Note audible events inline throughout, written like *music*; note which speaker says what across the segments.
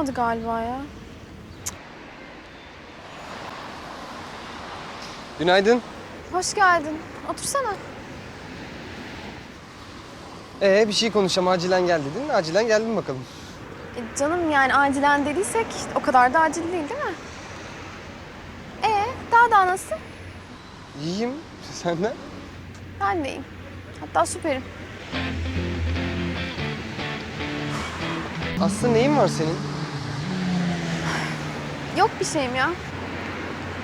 Speaker 1: olmadı galiba ya.
Speaker 2: Günaydın.
Speaker 1: Hoş geldin. Otursana.
Speaker 2: Ee bir şey konuşacağım acilen gel dedin. Acilen geldim bakalım.
Speaker 1: E, canım yani acilen dediysek o kadar da acil değil değil mi? Ee, daha da nasıl?
Speaker 2: İyiyim. *laughs* Senden?
Speaker 1: Ben de iyiyim. Hatta süperim.
Speaker 2: Aslı neyin var senin?
Speaker 1: Yok bir şeyim ya.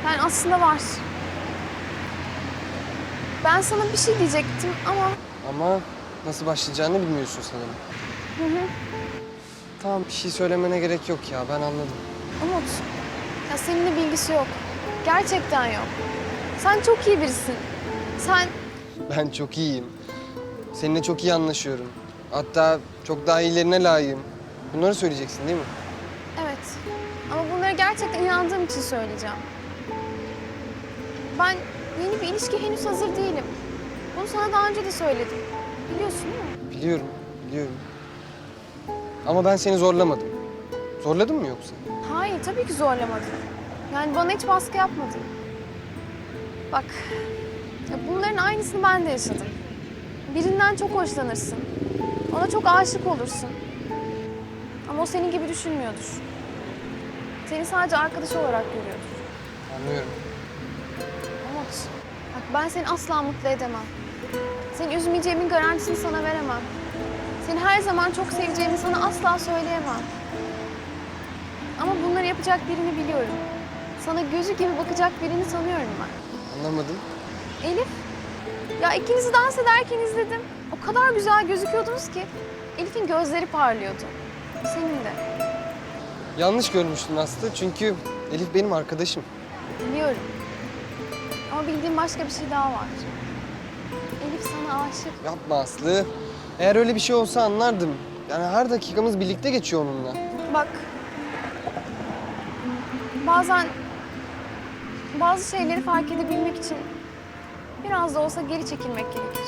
Speaker 1: Yani aslında var. Ben sana bir şey diyecektim ama
Speaker 2: Ama nasıl başlayacağını bilmiyorsun sanırım.
Speaker 1: Hı hı.
Speaker 2: Tamam bir şey söylemene gerek yok ya ben anladım.
Speaker 1: Umut, ya seninle bilgisi yok. Gerçekten yok. Sen çok iyi birisin. Sen *laughs*
Speaker 2: Ben çok iyiyim. Seninle çok iyi anlaşıyorum. Hatta çok daha iyilerine layığım. Bunları söyleyeceksin değil mi?
Speaker 1: Evet. Ama bunları gerçekten inandığım için söyleyeceğim. Ben yeni bir ilişki henüz hazır değilim. Bunu sana daha önce de söyledim. Biliyorsun değil mi?
Speaker 2: Biliyorum, biliyorum. Ama ben seni zorlamadım. Zorladın mı yoksa?
Speaker 1: Hayır, tabii ki zorlamadım. Yani bana hiç baskı yapmadın. Bak, ya bunların aynısını ben de yaşadım. Birinden çok hoşlanırsın. Ona çok aşık olursun. Ama o senin gibi düşünmüyordur. Seni sadece arkadaş olarak görüyordur.
Speaker 2: Anlıyorum.
Speaker 1: Umut, bak ben seni asla mutlu edemem. Seni üzmeyeceğimin garantisini sana veremem. Seni her zaman çok seveceğimi sana asla söyleyemem. Ama bunları yapacak birini biliyorum. Sana gözü gibi bakacak birini tanıyorum ben.
Speaker 2: Anlamadım.
Speaker 1: Elif, ya ikinizi dans ederken izledim. O kadar güzel gözüküyordunuz ki. Elif'in gözleri parlıyordu. Senin de.
Speaker 2: Yanlış görmüştün Aslı çünkü Elif benim arkadaşım.
Speaker 1: Biliyorum. Ama bildiğim başka bir şey daha var. Elif sana aşık.
Speaker 2: Yapma Aslı. Eğer öyle bir şey olsa anlardım. Yani her dakikamız birlikte geçiyor onunla.
Speaker 1: Bak. Bazen bazı şeyleri fark edebilmek için biraz da olsa geri çekilmek gerekir.